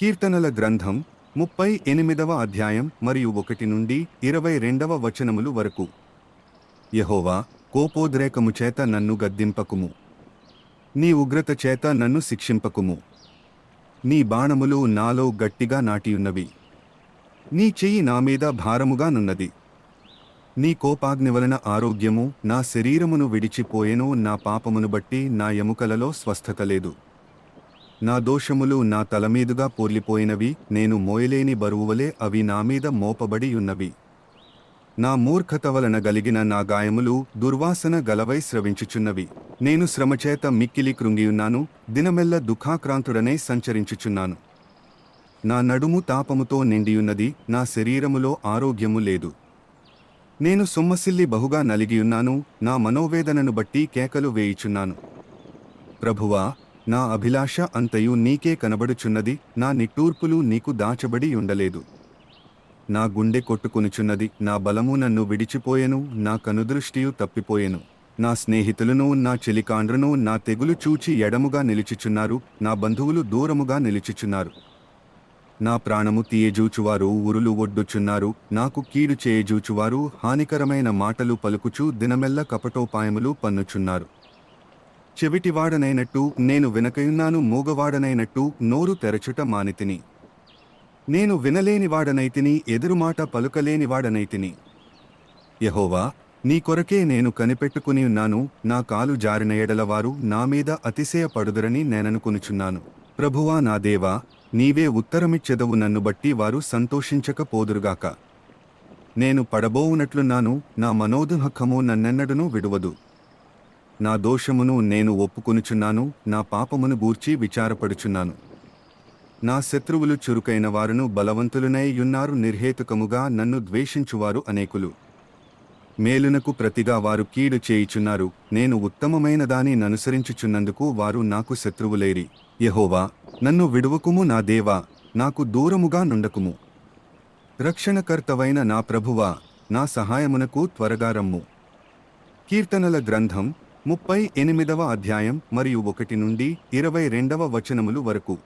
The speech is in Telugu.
కీర్తనల గ్రంథం ముప్పై ఎనిమిదవ అధ్యాయం మరియు ఒకటి నుండి ఇరవై రెండవ వచనములు వరకు. యహోవా కోపోద్రేకము చేత నన్ను గద్దింపకుము. నీ ఉగ్రత చేత నన్ను శిక్షింపకుము. నీ బాణములు నాలో గట్టిగా నాటియున్నవి. నీ చెయ్యి నా మీద భారముగానున్నది నీ కోపాగ్ని వలన ఆరోగ్యము నా శరీరమును విడిచిపోయెను నా పాపమును బట్టి నా ఎముకలలో స్వస్థత లేదు. నా దోషములు నా తలమీదుగా పోర్లిపోయినవి నేను మోయలేని బరువువలే అవి నా మీద మోపబడి ఉన్నవి. నా మూర్ఖత వలన గలిగిన నా గాయములు దుర్వాసన గలవై స్రవించుచున్నవి. నేను శ్రమచేత మిక్కిలి కృంగియున్నాను దినమెల్ల దుఃఖాక్రాంతుడనే సంచరించుచున్నాను. నా నడుము తాపముతో నిండియున్నది నా శరీరములో ఆరోగ్యము లేదు. నేను సొమ్మసిల్లి బహుగా నలిగియున్నాను నా మనోవేదనను బట్టి కేకలు వేయుచున్నాను. ప్రభువా నా అభిలాష అంతయు నీకే కనబడుచున్నది నా నిట్టూర్పులు నీకు దాచబడి ఉండలేదు. నా గుండె కొట్టుకునుచున్నది నా బలము నన్ను విడిచిపోయెను నా కనుదృష్టియు తప్పిపోయెను. నా స్నేహితులను నా చెలికాండ్రును నా తెగులు చూచి ఎడముగా నిలిచిచున్నారు నా బంధువులు దూరముగా నిలిచిచున్నారు. నా ప్రాణము తీయజూచువారు ఉరులు ఒడ్డుచున్నారు నాకు కీడు చేయజూచువారు హానికరమైన మాటలు పలుకుచూ దినమెల్ల కపటోపాయములు పన్నుచున్నారు. చెవిటివాడనైనట్టు నేను వినకయున్నాను మూగవాడనైనట్టు నోరు తెరచుట మానితిని. నేను వినలేనివాడనైతిని ఎదురుమాట పలుకలేనివాడనైతిని. యహోవా నీ కొరకే నేను కనిపెట్టుకుని ఉన్నాను నా కాలు జారిన ఎడలవారు నా మీద అతిశయపడుదురని నేననుకొనుచున్నాను. ప్రభువా నా దేవా నీవే ఉత్తరమిచ్చెదవు నన్ను బట్టి వారు సంతోషించకపోదురుగాక. నేను పడబోవునట్లున్నాను నా మనోదుహకము నన్నెన్నడను విడువదు. నా దోషమును నేను ఒప్పుకొనుచున్నాను నా పాపమును గూర్చి విచారపడుచున్నాను. నా శత్రువులు చురుకైన వారును బలవంతులునై యున్నారు నిర్హేతుకముగా నన్ను ద్వేషించువారు అనేకులు. మేలునకు ప్రతిగా వారు కీడు చేయుచున్నారు నేను ఉత్తమమైన దాని ననుసరించుచున్నందుకు వారు నాకు శత్రువులేరి. యహోవా నన్ను విడువకుము నా దేవా నాకు దూరముగా నుండకుము. రక్షణకర్తవైన నా ప్రభువా నా సహాయమునకు త్వరగా రమ్ము. కీర్తనల గ్రంథం ముప్పై ఎనిమిదవ అధ్యాయం మరియు ఒకటి నుండి ఇరవై రెండవ వచనములు వరకు.